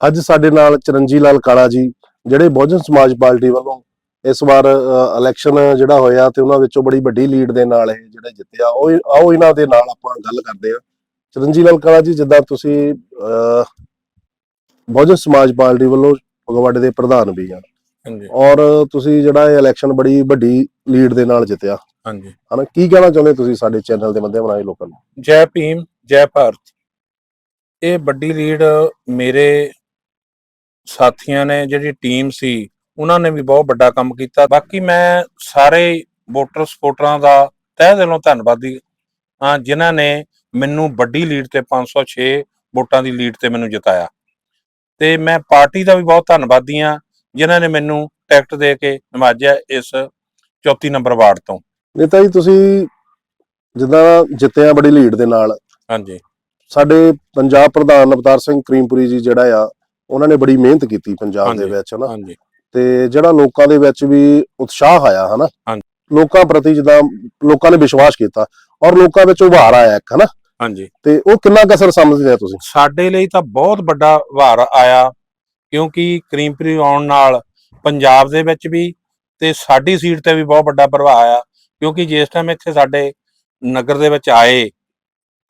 ਅੱਜ ਸਾਡੇ ਨਾਲ ਚਰਨਜੀ ਲਾਲ ਕਾਲਾ ਜੀ ਜਿਹੜੇ ਬਹੁਜਨ ਸਮਾਜ ਪਾਰਟੀ ਵੱਲੋਂ ਇਸ ਵਾਰ ਇਲੈਕਸ਼ਨ ਜਿਹੜਾ ਹੋਇਆ ਤੇ ਉਹਨਾਂ ਵਿੱਚੋਂ ਬੜੀ ਵੱਡੀ ਲੀਡ ਦੇ ਨਾਲ ਇਹ ਜਿਹੜੇ ਜਿੱਤਿਆ ਉਹ ਆਓ ਇਹਨਾਂ ਦੇ ਨਾਲ ਆਪਾਂ ਗੱਲ ਕਰਦੇ ਹਾਂ। ਚਰਨਜੀ ਲਾਲ ਕਾਲਾ ਜੀ ਜਿੱਦਾਂ ਤੁਸੀਂ ਬਹੁਜਨ ਸਮਾਜ ਪਾਰਟੀ ਵੱਲੋਂ ਫਗਵਾੜੇ ਦੇ ਪ੍ਰਧਾਨ ਵੀ ਆ। ਹਾਂਜੀ। ਔਰ ਤੁਸੀਂ ਜਿਹੜਾ ਇਹ ਇਲੈਕਸ਼ਨ ਬੜੀ ਵੱਡੀ ਲੀਡ ਦੇ ਨਾਲ ਜਿੱਤਿਆ। ਹਾਂਜੀ। ਹਨਾ ਕੀ ਕਹਿਣਾ ਚਾਹੁੰਦੇ ਤੁਸੀਂ ਸਾਡੇ ਚੈਨਲ ਦੇ ਮਾਧਿਅਮ ਰਾਹੀਂ ਲੋਕਾਂ ਨੂੰ? ਜੈ ਭੀਮ ਜੈ ਭਾਰਤ। ਇਹ ਵੱਡੀ ਲੀਡ ਮੇਰੇ ਸਾਥੀਆਂ ਨੇ ਜਿਹੜੀ ਟੀਮ ਸੀ ਉਹਨਾਂ ਨੇ ਵੀ ਬਹੁਤ ਵੱਡਾ ਕੰਮ ਕੀਤਾ। ਬਾਕੀ ਮੈਂ ਸਾਰੇ ਵੋਟਰ ਸਪੋਰਟਰਾਂ ਦਾ ਤਹਿ ਦਿਲੋਂ ਧੰਨਵਾਦੀ ਹਾਂ। ਜਿਨ੍ਹਾਂ ਨੇ ਮੈਨੂੰ ਵੱਡੀ ਲੀਡ ਤੇ 506 ਵੋਟਾਂ ਦੀ ਲੀਡ ਤੇ ਮੈਨੂੰ ਜਿਤਾਇਆ। ਤੇ ਮੈਂ ਪਾਰਟੀ ਦਾ ਵੀ ਬਹੁਤ ਧੰਨਵਾਦੀ ਹਾਂ ਜਿਨ੍ਹਾਂ ਨੇ ਮੈਨੂੰ ਟਿਕਟ ਦੇ ਕੇ ਨਵਾਜਿਆ ਇਸ 34 ਨੰਬਰ ਵਾਰਡ ਤੋਂ। ਨੇਤਾ ਜੀ ਤੁਸੀਂ ਜਿੱਦਾਂ ਜਿੱਤਿਆ ਬੜੀ ਲੀਡ ਦੇ ਨਾਲ। ਹਾਂਜੀ। ਸਾਡੇ ਪੰਜਾਬ ਪ੍ਰਧਾਨ ਅਵਤਾਰ ਸਿੰਘ ਕਰੀਮਪੁਰੀ ਜੀ ਜਿਹੜਾ ਆ ਉਹਨਾਂ ਨੇ ਬੜੀ ਮਿਹਨਤ ਕੀਤੀ ਪੰਜਾਬ ਦੇ ਵਿੱਚ ਹਨਾ? ਹਾਂਜੀ। ਤੇ ਜਿਹੜਾ ਲੋਕਾਂ ਦੇ ਵਿੱਚ ਵੀ ਉਤਸ਼ਾਹ ਆਇਆ ਹਨਾ? ਹਾਂਜੀ। ਲੋਕਾਂ ਪ੍ਰਤੀ ਜਿੱਦਾਂ ਲੋਕਾਂ ਨੇ ਵਿਸ਼ਵਾਸ ਕੀਤਾ ਔਰ ਲੋਕਾਂ ਵਿੱਚ ਉਭਾਰ ਆਇਆ ਇੱਕ ਹਨਾ? ਹਾਂਜੀ। ਤੇ ਉਹ ਕਿੰਨਾ ਕਸਰ ਸਮਝਦੇ ਆ ਤੁਸੀਂ? ਸਾਡੇ ਲਈ ਤਾਂ ਬਹੁਤ ਵੱਡਾ ਵਾਰ ਆਇਆ ਕਿਉਂਕਿ ਕਰੀਮਪੁਰੀ ਆਉਣ ਨਾਲ ਪੰਜਾਬ ਦੇ ਵਿੱਚ ਵੀ ਤੇ ਸਾਡੀ ਸੀਟ ਤੇ ਵੀ ਬਹੁਤ ਵੱਡਾ ਪ੍ਰਭਾਵ ਆਇਆ ਕਿਉਂਕਿ ਜਿਸ ਟਾਈਮ ਇੱਥੇ ਸਾਡੇ ਨਗਰ ਦੇ ਵਿੱਚ ਆਏ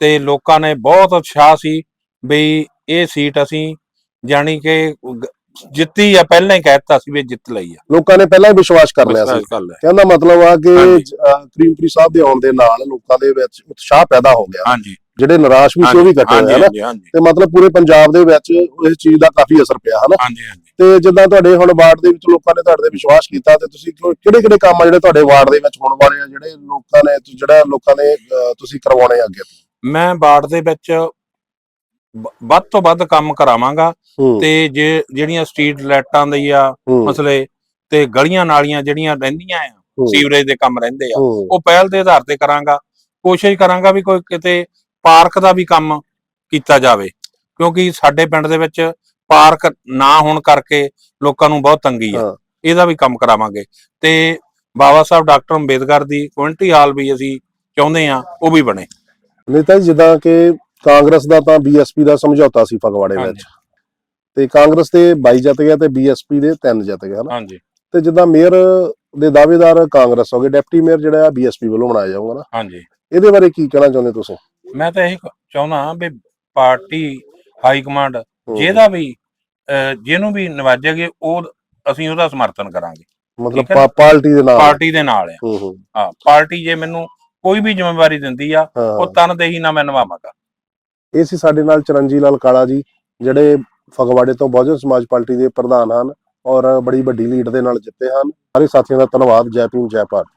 ਤੇ ਲੋਕਾਂ ਨੇ ਬਹੁਤ ਉਤਸ਼ਾਹ ਸੀ ਵੀ ਇਹ ਸੀਟ ਅਸੀਂ ਜਾਣੀ ਕਿ ਗ- ਜਿੱਤੀ ਆ ਪਹਿਲਾਂ ਹੀ ਕਹਿਤਾ ਸੀ ਵੀ ਜਿੱਤ ਲਈ ਆ। ਲੋਕਾਂ ਨੇ ਪਹਿਲਾਂ ਹੀ ਵਿਸ਼ਵਾਸ ਕਰ ਲਿਆ ਸੀ। ਕਹਿੰਦਾ ਮਤਲਬ ਆ ਕਿ ਹਾਂਜੀ। ਕਰੀਮਪੁਰੀ ਸਾਹਿਬ ਦੇ ਆਉਣ ਦੇ ਨਾਲ ਲੋਕਾਂ ਦੇ ਵਿੱਚ ਉਤਸ਼ਾਹ ਪੈਦਾ ਹੋ ਗਿਆ। ਹਾਂਜੀ। ਜਿਹੜੇ ਨਿਰਾਸ਼ ਵੀ ਸੀ ਉਹ ਵੀ ਘਟੇ ਹਾਂਜੀ ਹੋਏ ਹਨਾ? ਹਾਂਜੀ ਹਾਂਜੀ। ਤੇ ਮਤਲਬ ਪੂਰੇ ਪੰਜਾਬ ਦੇ ਵਿੱਚ ਇਸ ਚੀਜ਼ ਦਾ ਕਾਫੀ ਅਸਰ ਪਿਆ ਹਨਾ? ਹਾਂਜੀ ਹਾਂਜੀ। ਤੇ ਜਿੱਦਾਂ ਤੁਹਾਡੇ ਹੁਣ ਵਾਰਡ ਦੇ ਵਿੱਚ ਲੋਕਾਂ ਨੇ ਤੁਹਾਡੇ ਤੇ ਵਿਸ਼ਵਾਸ ਕੀਤਾ ਤੇ ਤੁਸੀਂ ਕਿਹੜੇ ਕਿਹੜੇ ਕੰਮ ਆ ਜਿਹੜੇ ਤੁਹਾਡੇ ਵਾਰਡ ਦੇ ਵਿੱਚ ਹੋਣ ਵਾਲੇ ਆ ਜਿਹੜੇ ਲੋਕਾਂ ਨੇ ਜਿਹੜਾ ਲੋਕਾਂ ਨੇ ਅਹ, ਤੁਸੀਂ ਕਰਵਾਉਣੇ ਆ ਅੱਗੇ? ਮੈਂ ਬਾੜ ਦੇ ਵਿੱਚ ਵੱਧ ਤੋਂ ਵੱਧ ਕੰਮ ਕਰਾਵਾਂਗਾ ਤੇ ਜੇ ਜਿਹੜੀਆਂ ਸਟਰੀਟ ਲਾਈਟਾਂ ਦੀ ਆ ਮਸਲੇ ਤੇ ਗਲੀਆਂ ਨਾਲੀਆਂ ਜਿਹੜੀਆਂ ਰਹਿੰਦੀਆਂ ਆ ਸੀਵਰੇਜ ਦੇ ਕੰਮ ਰਹਿੰਦੇ ਆ ਉਹ ਪਹਿਲ ਦੇ ਆਧਾਰ ਤੇ ਕਰਾਂਗਾ। ਕੋਸ਼ਿਸ਼ ਕਰਾਂਗਾ ਵੀ ਕੋਈ ਕਿਤੇ ਪਾਰਕ ਦਾ ਵੀ ਕੰਮ ਕੀਤਾ ਜਾਵੇ ਕਿਉਂਕਿ ਸਾਡੇ ਪਿੰਡ ਦੇ ਵਿੱਚ ਪਾਰਕ ਨਾ ਹੋਣ ਕਰਕੇ ਲੋਕਾਂ ਨੂੰ ਬਹੁਤ ਤੰਗੀ ਆ। ਇਹਦਾ ਵੀ ਕੰਮ ਕਰਾਵਾਂਗੇ। ਤੇ ਬਾਬਾ ਸਾਹਿਬ ਡਾਕਟਰ ਅੰਬੇਦਕਰ ਦੀ ਕਮਿਊਨਿਟੀ ਹਾਲ ਵੀ ਅਸੀਂ ਚਾਹੁੰਦੇ ਆ ਉਹ ਵੀ ਬਣੇ। ਨੇਤਾ ਜੀ ਜਿੱਦਾਂ ਕਿ ਕਾਂਗਰਸ ਦਾ ਤਾਂ ਬੀਐਸਪੀ ਦਾ ਸਮਝੌਤਾ ਸੀ ਫਗਵਾੜੇ ਵਿੱਚ। ਤੇ ਕਾਂਗਰਸ ਦੇ 22 ਜਿੱਤ ਗਿਆ ਤੇ ਬੀਐਸਪੀ ਦੇ 3 ਜਿੱਤ ਗਿਆ ਹਨਾ ਹਾਂਜੀ। ਤੇ ਜਿੱਦਾਂ ਮੇਅਰ ਦੇ ਦਾਅਵੇਦਾਰ ਕਾਂਗਰਸ ਹੋ ਗਏ ਡਿਪਟੀ ਮੇਅਰ ਜਿਹੜਾ ਆ ਬੀਐਸਪੀ ਵੱਲੋਂ ਬਣਾਇਆ ਜਾਊਗਾ ਨਾ। ਹਾਂਜੀ। ਇਹਦੇ ਬਾਰੇ ਕੀ ਕਹਿਣਾ ਚਾਹੁੰਦੇ ਤੁਸੀਂ? ਮੈਂ ਤਾਂ ਇਹ ਚਾਹੁੰਦਾ ਹਾਂ ਵੀ ਪਾਰਟੀ ਹਾਈ ਕਮਾਂਡ ਜਿਹਦਾ ਵੀ ਜਿਹਨੂੰ ਵੀ ਨਵਾਜੇਗੇ ਉਹ ਅਸੀਂ ਉਹਦਾ ਸਮਰਥਨ ਕਰਾਂਗੇ। ਮਤਲਬ ਪਾਰਟੀ ਦੇ ਨਾਲ। ਪਾਰਟੀ ਦੇ ਨਾਲ ਆ। ਹੂੰ ਪਾਰਟੀ ਜੇ ਮੈਨੂੰ ਕੋਈ ਵੀ ਜ਼ਿੰਮੇਵਾਰੀ ਦਿੰਦੀ ਆ ਉਹ ਤਨਦੇਹੀ ਨਾਲ ਮੈਂ ਨਿਭਾਵਾਂਗਾ। ਇਹ ਸੀ ਸਾਡੇ ਨਾਲ ਚਰਨਜੀ ਲਾਲ ਕਾਲਾ ਜੀ, ਜਿਹੜੇ ਫਗਵਾੜੇ ਤੋਂ ਬਹੁਜਨ ਸਮਾਜ ਪਾਰਟੀ ਦੇ ਪ੍ਰਧਾਨ ਹਨ ਔਰ ਬੜੀ ਵੱਡੀ ਲੀਡ ਦੇ ਨਾਲ ਜਿੱਤੇ ਹਨ। ਸਾਰੇ ਸਾਥੀਆਂ ਦਾ ਧੰਨਵਾਦ, ਜੈ ਭੀਮ, ਜੈ ਭਾਰਤ।